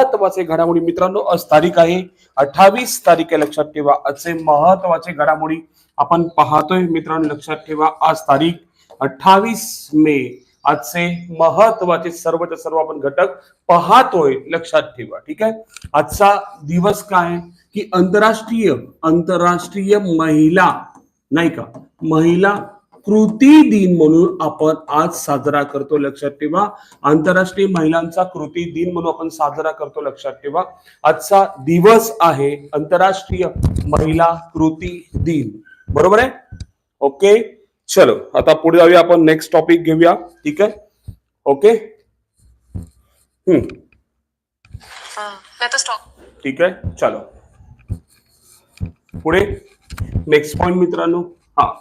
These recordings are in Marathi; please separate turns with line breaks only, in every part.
महत्त्वाचे घडामोडी मित्रांनो आज तारीख आहे अठ्ठावीस तारीख आहे लक्षात ठेवा. आजचे महत्त्वाचे घडामोडी आपण पाहतोय मित्रांनो लक्षात ठेवा. आज तारीख अठ्ठावीस मे. आजचे महत्त्वाचे सर्वच्या सर्व आपण घटक पाहतोय लक्षात ठेवा. ठीक आहे? आजचा दिवस काय? की आंतरराष्ट्रीय आंतरराष्ट्रीय महिला नाही का? महिला कृती दिन म्हणून आपण आज साजरा करतो लक्षात ठेवा. आंतरराष्ट्रीय महिलांचा कृती दिन म्हणून आपण साजरा करतो लक्षात ठेवा. आजचा दिवस आहे आंतरराष्ट्रीय महिला कृती दिन. बरोबर आहे? ओके चलो आता पुढे जाऊया आपण. नेक्स्ट टॉपिक घेऊया. ठीक आहे? ओके? हम्म.
मैं तो स्टॉक
ठीक आहे? चलो. पुढे. नेक्स्ट पॉइंट मित्रांनो. हा.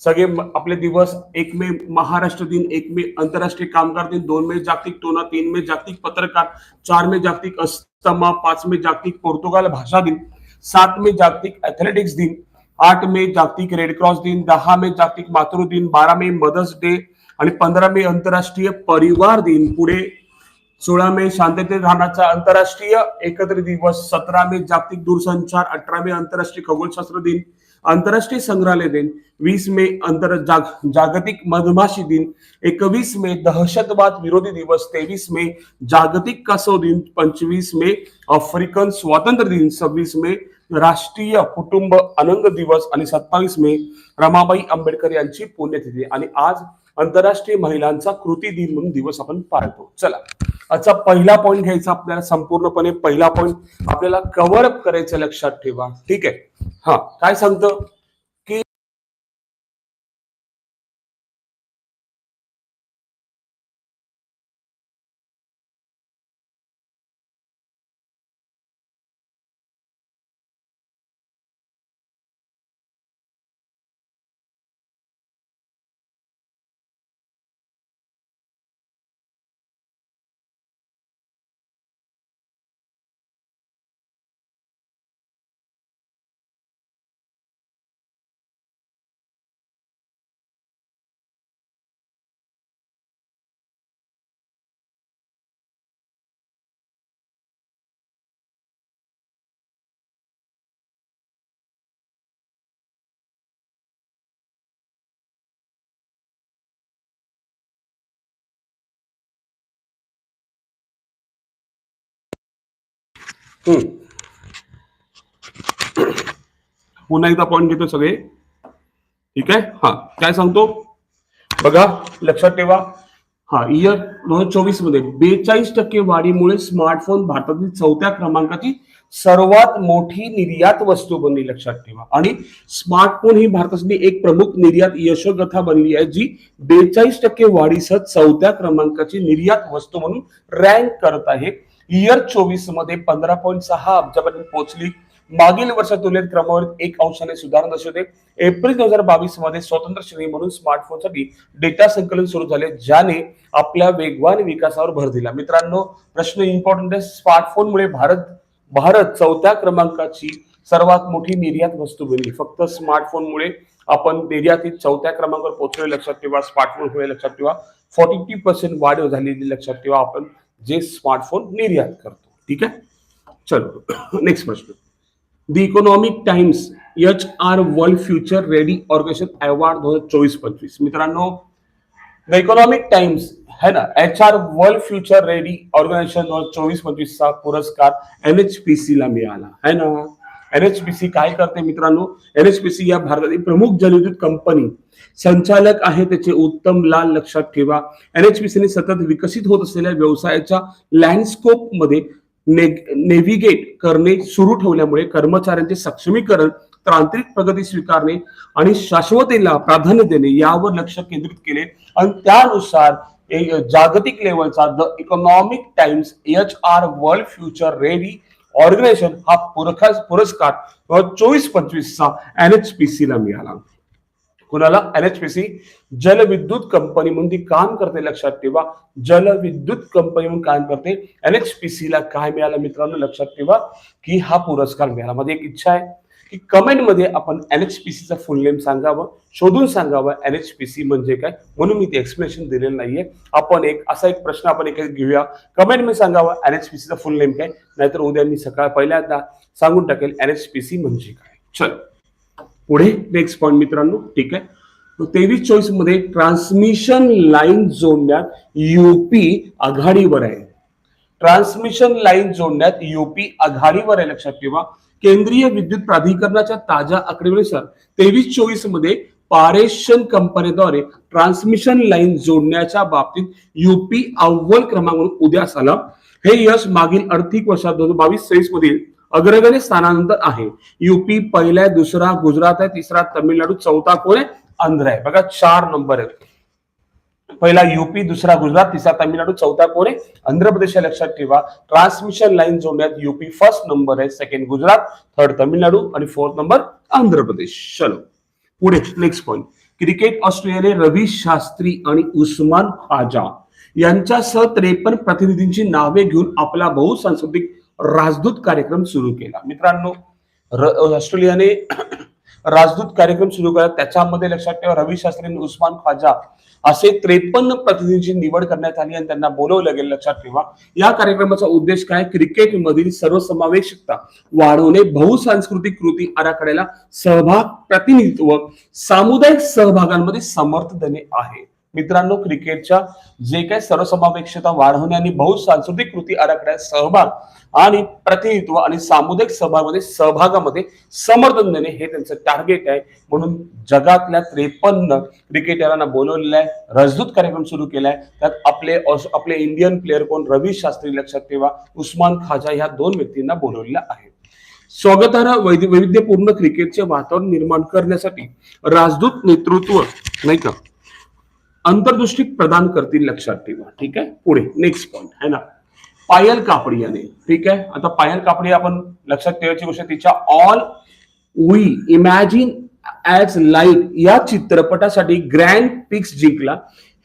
सगळे आपले दिवस एक मे महाराष्ट्र दिन एक मे आंतरराष्ट्रीय कामगार दिन दोन मे जागतिक टोना तीन मे जागतिक पत्रकार चार मे जागतिक अस्तमा पाच मे जागतिक पोर्तुगाल भाषा दिन सात मे जागतिक ऍथलेटिक्स दिन आठ मे जागतिक रेड क्रॉस दिन दहा मे जागतिक मातृ दिन बारा मे मदर्स डे आणि पंधरा मे आंतरराष्ट्रीय परिवार दिन. पुढे सोळा मे शांततेत राहण्याचा आंतरराष्ट्रीय एकत्र दिवस सतरा मे जागतिक दूरसंचार अठरा मे आंतरराष्ट्रीय खगोलशास्त्र दिन आंतरराष्ट्रीय संग्रहालय दिन वीस मे आंतर जाग जागतिक मधमाशी दिन एकवीस मे दहशतवाद विरोधी दिवस तेवीस मे जागतिक कासव दिन पंचवीस मे आफ्रिकन स्वातंत्र्य दिन सव्वीस मे राष्ट्रीय कुटुंब आनंद दिवस आणि सत्तावीस मे रमाबाई आंबेडकर यांची पुण्यतिथी. आणि आज आंतरराष्ट्रीय महिलांचा कृती दिन म्हणून दिवस आपण पाळतो. चला. आजचा पहिला पॉईंट घ्यायचा आपल्याला संपूर्णपणे. पहिला पॉईंट आपल्याला कव्हर अप करायचं लक्षात ठेवा. ठीक आहे? हा. काय सांगतं? पुन्हा एकदा पॉईंट घेतो सगळे. ठीक आहे? हा. काय सांगतो? बघा लक्षात ठेवा. हा इयर दोन हजार चोवीसमध्ये बेचाळीस टक्के वाढीमुळे स्मार्टफोन भारतातील चौथ्या क्रमांकाची सर्वात मोठी निर्यात वस्तू बनली लक्षात ठेवा. आणि स्मार्टफोन ही भारतातली एक प्रमुख निर्यात यशोगथा बनली आहे जी बेचाळीस टक्के वाढीसह चौथ्या क्रमांकाची निर्यात वस्तू म्हणून रँक करत आहे. इयर चोवीसमध्ये पंधरा पॉईंट सहा अब्जापर्यंत पोहोचली. मागील वर्षात तुलनेत क्रमवारीत एक अंशाने सुधारणा दर्शवते एप्रिल दोन हजार बावीसमध्ये स्वतंत्र श्रेणी म्हणून स्मार्टफोनसाठी डेटा संकलन सुरू झाले ज्याने आपल्या वेगवान विकासावर भर दिला. मित्रांनो प्रश्न इम्पॉर्टंट आहे. स्मार्टफोनमुळे भारत भारत चौथ्या क्रमांकाची सर्वात मोठी निर्यात वस्तू बनली. फक्त स्मार्टफोनमुळे आपण निर्यातीत चौथ्या क्रमांकावर पोहोचले लक्षात ठेवा. स्मार्टफोनमुळे लक्षात ठेवा. फॉर्टी पर्सेंट वाढ झालेली लक्षात ठेवा. आपण जे स्मार्टफोन निर्यात करतो. ठीक आहे? चलो नेक्स्ट प्रश्न. The Economic Times H R world future ready organisation award दोन हजार चोवीस पंचवीस मित्रांनो द इकॉनॉमिक टाइम्स है ना? H R world future ready organisation दोन हजार चोवीस पंचवीस चा पुरस्कार सी ला मिळाला. है ना? एनएचपीसी काय करते मित्रांनो? एनएचपीसी या भारतातील प्रमुख जलविद्युत कंपनी. संचालक आहे त्याचे उत्तम लाल लक्षात ठेवा. एनएचपीसीने सतत विकसित होत असलेल्या व्यवसायाच्या लँडस्कोपमध्ये नेव्हिगेट करणे सुरू ठेवल्यामुळे कर्मचाऱ्यांचे सक्षमीकरण तांत्रिक प्रगती स्वीकारणे आणि शाश्वतेला प्राधान्य देणे यावर लक्ष केंद्रित केले. आणि त्यानुसार जागतिक लेवलचा the Economic Times H R world future ready organisation हा पुरखा पुरस्कार चोवीस पंचवीसचा एनएचपीसी ला मिळाला. कुणाला? एनएचपीसी जलविद्युत कंपनी म्हणून ती काम करते लक्षात ठेवा. जलविद्युत कंपनी म्हणून काम करते. एनएचपीसी ला काय मिळालं मित्रांनो? लक्षात ठेवा की हा पुरस्कार मिळाला. माझी एक इच्छा आहे. की कमेंटमध्ये आपण एन एच पी सीचा फुल नेम सांगावं शोधून सांगावं. एन एच पी सी म्हणजे काय? म्हणून मी ते एक्सप्लेनेशन दिलेलं नाहीये. आपण एक असा एक प्रश्न आपण एक घेऊया. कमेंटमध्ये सांगावं एन एच पी सीचा फुल नेम काय? नाहीतर उद्या मी सकाळ पहिल्यांदा सांगून टाकेल एन एच पी सी म्हणजे काय. चल. पुढे नेक्स्ट पॉईंट मित्रांनो. ठीक आहे? तेवीस चोवीसमध्ये ट्रान्समिशन लाईन जोडण्यात युपी आघाडीवर आहे. ट्रान्समिशन लाईन जोडण्यात युपी आघाडीवर आहे लक्षात ठेवा. केंद्रीय विद्युत प्राधिकरणाच्या ताज्या आकडेवारीनुसार तेवीस चोवीसमध्ये पारेशन कंपनीद्वारे ट्रान्समिशन लाईन जोडण्याच्या बाबतीत युपी अव्वल क्रमांक उद्यास आला हे यश मागील आर्थिक वर्षात दोन हजार बावीस तेवीस मधील अग्रगण्य स्थानानंतर आहे. युपी पहिला दुसरा गुजरात आहे तिसरा तामिळनाडू चौथा कोण आहे? आंध्र आहे. बघा चार नंबर आहे पहिला युपी दुसरा गुजरात तिसरा तामिळनाडू चौथा कोरे. आंध्र प्रदेश लक्षात ठेवा ट्रान्समिशन लाईन जोडण्यात युपी फर्स्ट नंबर आहे सेकंड गुजरात थर्ड तामिळनाडू आणि फोर्थ नंबर आंध्र प्रदेश. चलो पुढे नेक्स्ट पॉईंट क्रिकेट ऑस्ट्रेलियाने रवी शास्त्री आणि उस्मान ख्वाजा यांच्यासह त्रेपन्न प्रतिनिधींची नावे घेऊन आपला बहुसांस्कृतिक राजदूत कार्यक्रम सुरू केला. मित्रांनो ऑस्ट्रेलियाने राजदूत कार्यक्रम सुरू केला. त्याच्यामध्ये लक्षात ठेवा रवी शास्त्री आणि उस्मान ख्वाजा असे त्रेपन्न प्रतिनिधींची निवड करण्यात आली आणि त्यांना बोलवलं गेलं लक्षात ठेवा. या कार्यक्रमाचा उद्देश काय? क्रिकेटमधील सर्वसमावेशकता वाढवणे बहुसांस्कृतिक कृती आराखड्याला सहभाग प्रतिनिधित्व सामुदायिक सहभागांमध्ये समर्थ देणे आहे. मित्रांनो क्रिकेटच्या जे काही सर्वसमावेशकता वाढवणे आणि बहुसांस्कृतिक कृती आराखड्यात सहभाग आणि प्रतिनिधित्व आणि सामुदायिक सभामध्ये सहभागामध्ये समर्थन देणे हे त्यांचं टार्गेट आहे. म्हणून जगातल्या त्रेपन्न क्रिकेटरांना बोलवलेलं आहे रजदूत कार्यक्रम सुरू केलाय. त्यात आपले आपले इंडियन प्लेअर कोण? रवी शास्त्री लक्षात ठेवा. उस्मान खाजा ह्या दोन व्यक्तींना बोलवलेलं आहे. स्वागतार्ह वैविध्यपूर्ण क्रिकेटचे वातावरण निर्माण करण्यासाठी राजदूत नेतृत्व नाही का? अंतर्दृष्टी प्रदान करतील लक्षात ठेवा. ठीक आहे? पुढे नेक्स्ट पॉइंट है ना? पायल कापडी याने. ठीक आहे? आता पायल कापडी आपण लक्षात ठेवायची गोष्ट तिच्या all we imagine as light या चित्रपटासाठी ग्रँड पिक्स जिंकला.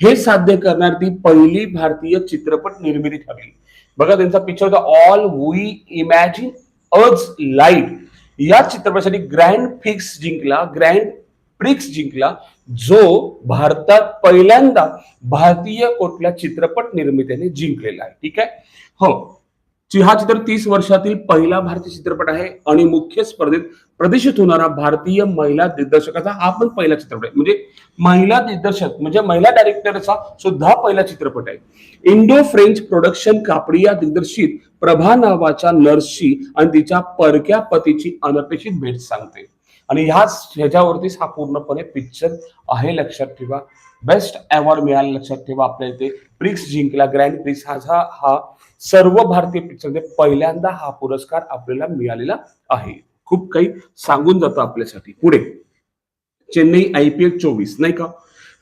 हे साध्य करणार ती पहिली भारतीय चित्रपट निर्मिती ठरली. बघा त्यांचा पिक्चर होता all we imagine as light या चित्रपटासाठी ग्रँड फिक्स जिंकला ग्रँड प्रिक्स जिंकला. जो भारतात पहिल्यांदा भारतीय कोटला चित्रपट निर्मितीने जिंकलेला आहे. ठीक आहे? हो. हा चित्र तीस वर्षातील पहिला भारतीय चित्रपट आहे आणि मुख्य स्पर्धेत प्रदर्शित होणारा भारतीय महिला दिग्दर्शकाचा हा पण पहिला चित्रपट आहे. म्हणजे महिला दिग्दर्शक म्हणजे महिला डायरेक्टरचा सुद्धा पहिला चित्रपट आहे. इंडो फ्रेंच प्रोडक्शन कापडिया दिग्दर्शित प्रभा नावाच्या नर्सची आणि तिच्या परक्या पतीची अनपेक्षित भेट सांगते. आणि ह्याच ह्याच्यावरतीच हा पूर्णपणे पिक्चर आहे लक्षात ठेवा. बेस्ट अवॉर्ड मिळाला लक्षात ठेवा आपल्या इथे. प्रिक्स जिंकला. ग्रँड प्रिक्स हा हा- हा सर्व भारतीय पिक्चर पहिल्यांदा हा पुरस्कार आपल्याला मिळालेला आहे. खूप काही सांगून जातं आपल्यासाठी. पुढे. चेन्नई आय पी एल चोवीस नाही का?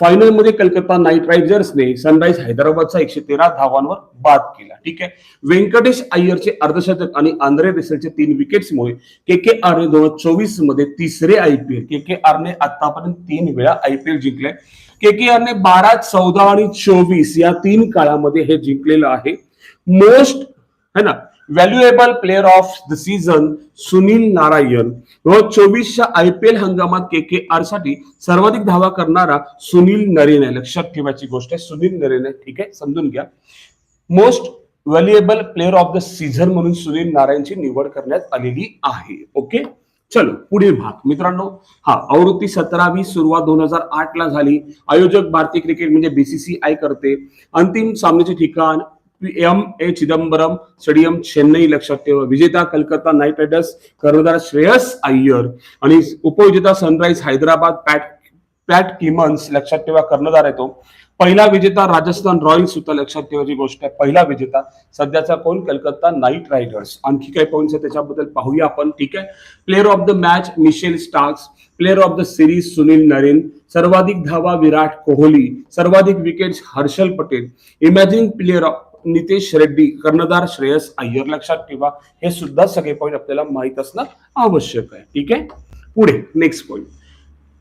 फायनलमध्ये कलकत्ता नाईट रायडर्सने सनराईज हैदराबादचा एकशे तेरा धावांवर बाद केला. ठीक आहे? व्यंकटेश अय्यरचे अर्धशतक आणि आंध्रे देसलचे तीन विकेट्समुळे के के आरने दोन हजार चोवीसमध्ये तिसरे आयपीएल के के आरने आतापर्यंत तीन वेळा आयपीएल जिंकले के के आरने बारा चौदा आणि चोवीस या तीन काळामध्ये हे जिंकलेलं आहे. मोस्ट है ना? Valuable player of the season Sunil Narayan व चोवीसच्या आय पी एल हंगामात के के आरसाठी सर्वाधिक धावा करणारा सुनील नरेन आहे. लक्षात ठेवायची गोष्ट आहे. सुनील नरेन आहे. ठीक आहे? समजून घ्या. Most valuable player of the season म्हणून सुनील नारायणची निवड करण्यात आलेली आहे. ओके चलो पुढील भाग. मित्रांनो हा आवृत्ती सतरावी सुरुवात दोन हजार आठ ला झाली. आयोजक भारतीय क्रिकेट म्हणजे बीसीसीआय करते. अंतिम सामन्याचे ठिकाण M A Chidambaram stadium Chennai लक्षात ठेवा. विजेता कलकत्ता नाईट रायडर्स कर्णधार श्रेयस अय्यर आणि उपविजेता Sunrise Hyderabad Pat Pat Cummins लक्षात ठेवा कर्णधार येतो पहिला विजेता राजस्थान रॉयल्स सुद्धा लक्षात ठेवायची गोष्ट आहे. पहिला विजेता. सध्याचा कोण? Calcutta Knight Riders. आणखी काही पॉईंट्स आहे त्याच्याबद्दल पाहूया आपण. ठीक आहे? Player of the match Mitchell Starcs player of the series Sunil Narine. सर्वाधिक धावा विराट कोहली. सर्वाधिक wickets Harshal Patel. Emerging player of Nitish Reddy कर्णधार श्रेयस अय्यर लक्षात ठेवा. हे सुद्धा सगळे पॉईंट आपल्याला माहीत असणं आवश्यक आहे. ठीक आहे? पुढे नेक्स्ट पॉईंट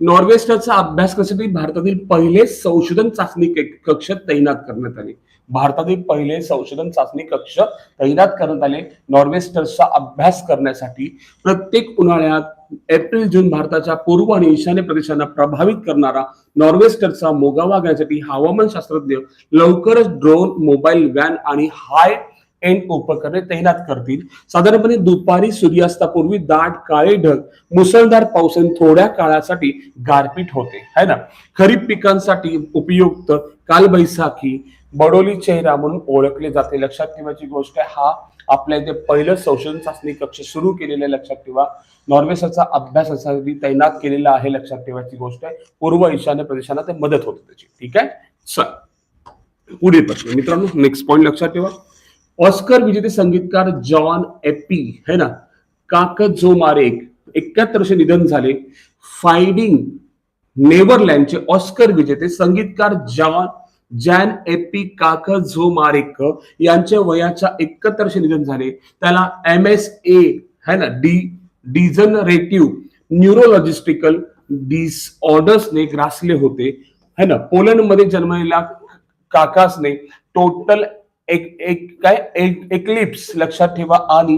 नॉर्वेस्टरचा अभ्यास करण्यासाठी भारतातील पहिले संशोधन चाचणी कक्ष तैनात करण्यात आले. भारतातील पहिले संशोधन चाचणी कक्ष तैनात करण्यात आले. नॉर्वेस्टरचा अभ्यास करण्यासाठी प्रत्येक उन्हाळ्यात एप्रिल जून भारताच्या पूर्व आणि ईशान्य प्रदेशांना प्रभावित करणारा नॉर्वेस्टरचा मोगावा घेण्यासाठी हवामान शास्त्रज्ञ लवकरच ड्रोन मोबाईल व्हॅन आणि हाय एंड उपकरणे तैनात करतील. साधारणपणे दुपारी सूर्यास्तापूर्वी दाट काळे ढग मुसळधार पाऊस थोड्या काळासाठी गारपीट होते. है ना? खरीप पिकांसाठी उपयुक्त कालबैसाखी बडोली चेहरा म्हणून ओळखले जाते. लक्षात ठेवायची गोष्ट आहे हा आपल्या इथे पहिलं संशोधन चाचणी कक्ष सुरू केलेलं आहे लक्षात ठेवा. नॉर्वेसरचा अभ्यासासाठी तैनात केलेला आहे लक्षात ठेवायची गोष्ट आहे. पूर्व ईशान्य प्रदेशांना ते मदत होते त्याची. ठीक आहे? चल. पुढील प्रश्न. मित्रांनो नेक्स्ट पॉईंट लक्षात ठेवा. ऑस्कर विजेते संगीतकार जॉन एपी है ना? काकत जो मारे एकाहत्तरशे निधन झाले. फायडिंग नेदरलँडचे ऑस्कर विजेते संगीतकार जॉन जॅन एपी काकझोमारेक यांच्या वयाच्या एकाहत्तर निधन झाले त्याला एम एस ए है ना डी डिझनरेटिव्ह न्यूरोलॉजिस्टिकल डिसऑर्डर्सने ग्रासले होते है ना पोलंडमध्ये जन्मलेला काकासने टोटल एक एक काय एक एक्लिप्स लक्षात ठेवा आणि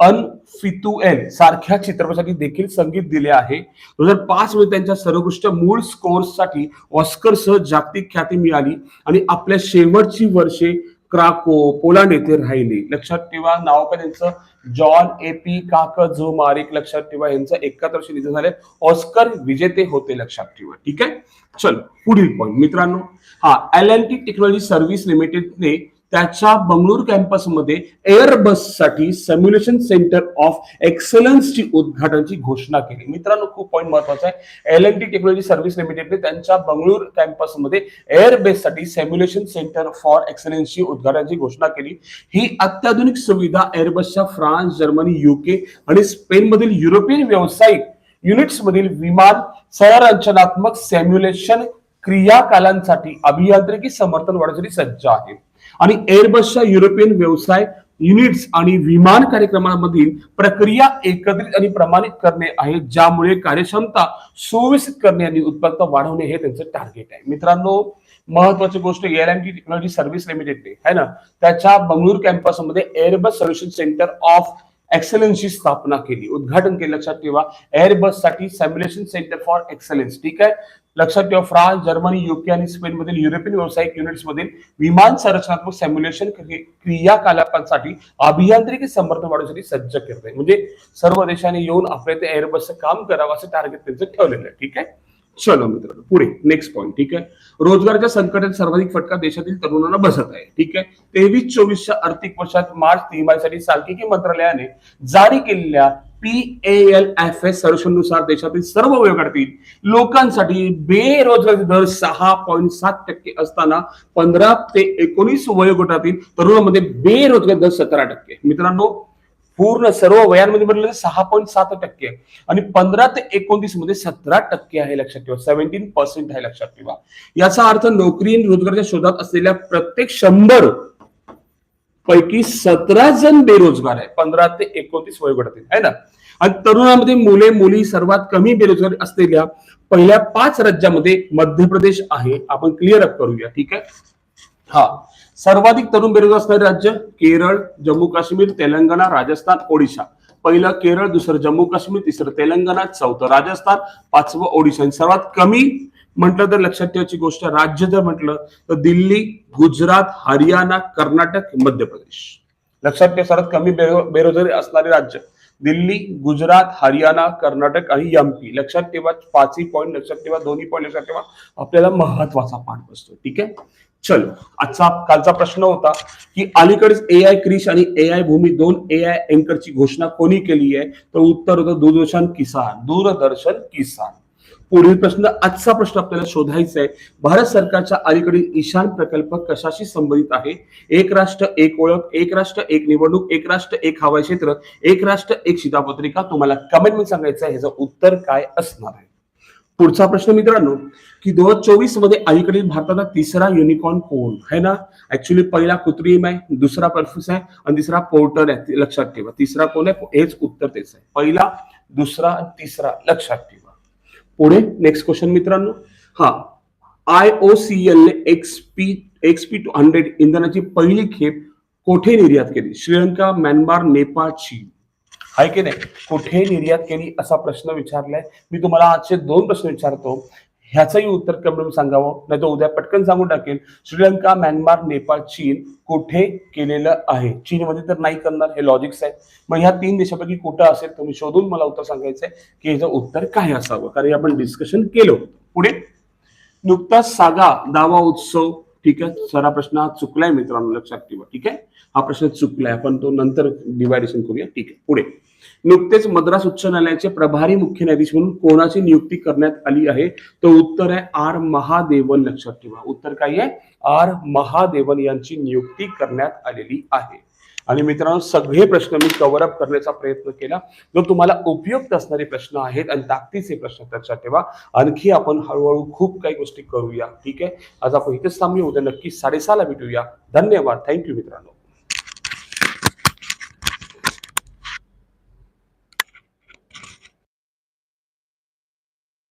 अनफितुएल सारख्या चित्रपटासाठी देखील संगीत दिले आहे. दोन हजार पाच मध्ये त्यांच्या सर्वोत्कृष्ट मूळ स्कोर्ससाठी ऑस्करसह जागतिक ख्याती मिळाली आणि आपल्या शेवटची वर्षे क्राको पोलांड येथे राहिले. लक्षात ठेवा नाव का त्यांचं जॉन ए पी काकझो मारिक लक्षात ठेवा यांचं एकाहत्तर वर्षी निधन झाले. ऑस्कर विजेते होते लक्षात ठेवा. ठीक आहे? चल पुढील पॉईंट मित्रांनो हा एल टी टेक्नॉलॉजी सर्व्हिस लिमिटेडने त्याच्या बंगळूर कॅम्पसमध्ये एअरबससाठी सेम्युलेशन सेंटर ऑफ एक्सलन्सची उद्घाटनाची घोषणा केली. मित्रांनो खूप पॉईंट महत्त्वाचा आहे. L N T technology service लिमिटेडने त्यांच्या बंगळूर कॅम्पसमध्ये एअरबेस साठी सेम्युलेशन सेंटर फॉर एक्सलन्सची उद्घाटनाची घोषणा केली. ही अत्याधुनिक सुविधा एअरबसच्या फ्रान्स जर्मनी युके आणि स्पेनमधील युरोपियन व्यावसायिक युनिट्स मधील विमान संरचनात्मक सेम्युलेशन क्रियाकालांसाठी अभियांत्रिकी समर्थन वाढण्यासाठी सज्ज आहे आणि एअरबसच्या युरोपियन व्यवसाय युनिट्स आणि विमान कार्यक्रमांमधील प्रक्रिया एकत्रित आणि प्रमाणित करणे आहे ज्यामुळे कार्यक्षमता सुव्यवस्थित करणे आणि उत्पादकता वाढवणे हे त्यांचं टार्गेट आहे. मित्रांनो महत्वाची गोष्ट एअर टी टेक्नॉलॉजी सर्व्हिस लिमिटेडने है ना? त्याच्या बंगळूर कॅम्पसमध्ये एअरबस सोल्युशन सेंटर ऑफ एक्सलन्सची स्थापना केली. उद्घाटन केलं. लक्षात ठेवा एअरबससाठी सॅम्युलेशन सेंटर फॉर एक्सलन्स ठीक आहे? लक्षात ठेवा फ्रान्स जर्मनी युके आणि स्पेन मधील युरोपियन व्यावसायिक युनिट्स मधील विमान संरचनात्मक सॅम्युलेशन क्रियाकलापांसाठी अभियांत्रिकी समर्थन वाढवण्यासाठी सज्ज करते म्हणजे सर्व देशांनी येऊन आपल्या ते एअरबसचं काम करावं असं टार्गेट त्यांचं ठेवलेलं आहे. ठीक आहे? चलो मित्रांनो पुढे नेक्स्ट पॉईंट ठीक आहे? रोजगाराच्या संकटात सर्वाधिक फटका देशातील तरुणांना बसत आहे. ठीक आहे? तेवीस चोवीसच्या आर्थिक वर्षात मार्च तिमाहीसाठी सांख्यिकी मंत्रालयाने जारी केलेल्या पी एल एफ एस सर्वेक्षणानुसार देशातील सर्व वयोगटातील लोकांसाठी बेरोजगारी दर सहा पॉईंट सात टक्के असताना पंधरा ते एकोणीस वयोगटातील तरुणांमध्ये बेरोजगारी दर सतरा टक्के. मित्रांनो पूर्ण सर्व वयांमध्ये म्हटलं सहा पॉईंट सात टक्के आणि पंधरा ते एकोणतीसमध्ये सतरा टक्के आहे लक्षात ठेवा. सेव्हन्टीन पर्सेंट आहे लक्षात ठेवा. याचा अर्थ नोकरी रोजगारच्या रोजगाराच्या शोधात असलेल्या प्रत्येक शंभर पैकी सतरा जण बेरोजगार आहे पंधरा ते एकोणतीस वयोगटातील आहे ना? आणि तरुणांमध्ये मुले मुली सर्वात कमी बेरोजगार असलेल्या पहिल्या पाच राज्यामध्ये मध्य प्रदेश आहे. आपण क्लिअर अप करूया ठीक आहे? हा. सर्वाधिक तरुण बेरोजगार असणारे राज्य केरळ जम्मू काश्मीर तेलंगणा राजस्थान ओडिशा. पहिलं केरळ दुसरं जम्मू काश्मीर तिसरं तेलंगणा चौथं राजस्थान पाचवं ओडिशा. आणि सर्वात कमी म्हटलं तर लक्षात ठेवायची गोष्ट राज्य जर म्हटलं तर दिल्ली गुजरात हरियाणा कर्नाटक मध्य प्रदेश लक्षात ठेवा सर्वात कमी बेरो- बेरोजगारी असणारे राज्य. दिल्ली गुजरात हरियाणा कर्नाटक आणि एमपी लक्षात ठेवा पाचही पॉईंट लक्षात ठेवा दोन्ही पॉईंट लक्षात ठेवा. आपल्याला महत्त्वाचा पाठ बसतो ठीक आहे? चलो आजचा कालचा प्रश्न होता की अलीकडेच ए आय क्रिश आणि ए आय भूमी दोन ए आय अँकरची घोषणा कोणी केली आहे तर उत्तर होतं दूरदर्शन किसान. दूरदर्शन किसान. पुढील प्रश्न आजचा प्रश्न आपल्याला शोधायचा आहे. भारत सरकारच्या अलीकडील ईशान प्रकल्प कशाशी संबंधित आहे? एक राष्ट्र एक ओळख एक राष्ट्र एक निवडणूक एक राष्ट्र एक हवाई क्षेत्र एक राष्ट्र एक शिधापत्रिका? तुम्हाला कमेंटमध्ये सांगायचं आहे. ह्याचं उत्तर काय असणार आहे? पुढचा प्रश्न मित्रांनो की दोन हजार चोवीसमध्ये अलीकडील भारताचा तिसरा युनिकॉर्न कोण? है ना? ऍक्च्युली पहिला कृत्रिम आहे दुसरा परफ्यूस आहे आणि तिसरा पोर्टर आहे. लक्षात ठेवा. तिसरा कोण आहे? हेच उत्तर तेच आहे. पहिला दुसरा तिसरा. लक्षात ठेवा. पुढे नेक्स्ट क्वेश्चन मित्रांनो. हा आय ओ सी एल ने एक्सपी एक्सपी टू हंड्रेड इंधनाची पहिली खेप कोठे निर्यात केली? श्रीलंका म्यानमार नेपाळ चीन. आहे की नाही? कुठे निर्यात केली असा प्रश्न विचारलाय. मी तुम्हाला आजचे दोन प्रश्न विचारतो. ह्याचंही उत्तर कमडून सांगावं. नाही तर उद्या पटकन सांगून टाकेल श्रीलंका म्यानमार नेपाळ चीन कुठे केलेलं आहे? चीनमध्ये तर नाही करणार हे लॉजिक्स आहे. मग ह्या तीन देशापैकी कुठं असेल तुम्ही शोधून मला उत्तर सांगायचंय की ह्याचं उत्तर काय असावं? कारण आपण डिस्कशन केलं पुढे. नुकताच सागा दावा उत्सव ठीक आहे? सारा प्रश्न हा चुकलाय मित्रांनो लक्षात ठेवा ठीक आहे? हा प्रश्न चुकलाय. आपण तो नंतर डिवायडेशन करूया ठीक आहे? पुढे. नुकतेच मद्रास उच्च न्यायालयाचे प्रभारी मुख्य न्यायाधीश म्हणून कोणाची नियुक्ती करण्यात आली आहे? तो उत्तर आहे आर. महादेवन लक्षात ठेवा. उत्तर काय आहे? आर. महादेवन यांची नियुक्ती करण्यात आलेली आहे. आणि मित्रांनो सगळे प्रश्न मी कव्हर अप करण्याचा प्रयत्न केला. जर तुम्हाला उपयुक्त असणारे प्रश्न आहेत आणि ताकदीचे प्रश्न लक्षात ठेवा. आणखी आपण हळूहळू खूप काही गोष्टी करूया. ठीक आहे? आज आपण इथेच थांबूया. उद्या नक्की साडेसहाला भेटूया. धन्यवाद. थँक्यू मित्रांनो.